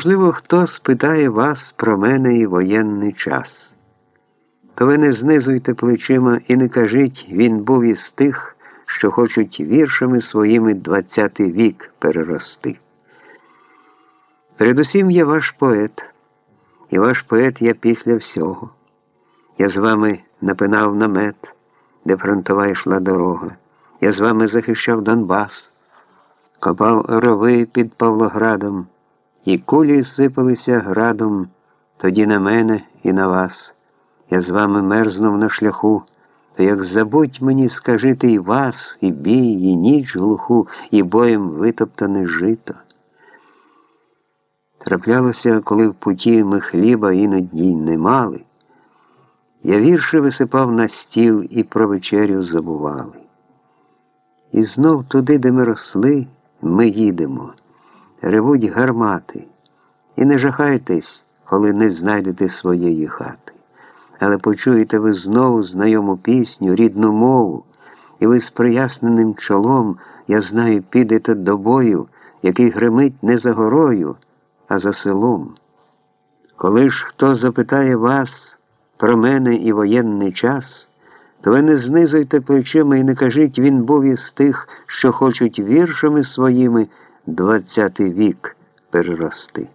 Можливо, хто спитає вас про мене і воєнний час. То ви не знизуйте плечима і не кажіть, він був із тих, що хочуть віршами своїми двадцятий вік перерости. Передусім я ваш поет, і ваш поет я після всього. Я з вами напинав намет, де фронтова йшла дорога. Я з вами захищав Донбас, копав рови під Павлоградом, і кулі сипалися градом тоді на мене і на вас. Я з вами мерзнув на шляху, то як забудь мені скажити і вас, і бій, і ніч глуху, і боєм витоптане жито. Траплялося, коли в путі ми хліба іноді не мали. Я вірші висипав на стіл і про вечерю забували. І знов туди, де ми росли, ми їдемо, ревуть гармати, і не жахайтесь, коли не знайдете своєї хати. Але почуєте ви знову знайому пісню, рідну мову, і ви з приясненим чолом, я знаю, підете до бою, який гримить не за горою, а за селом. Коли ж хто запитає вас про мене і воєнний час, то ви не знизуйте плечима і не кажіть, він був із тих, що хочуть віршами своїми двадцятий вік перерости.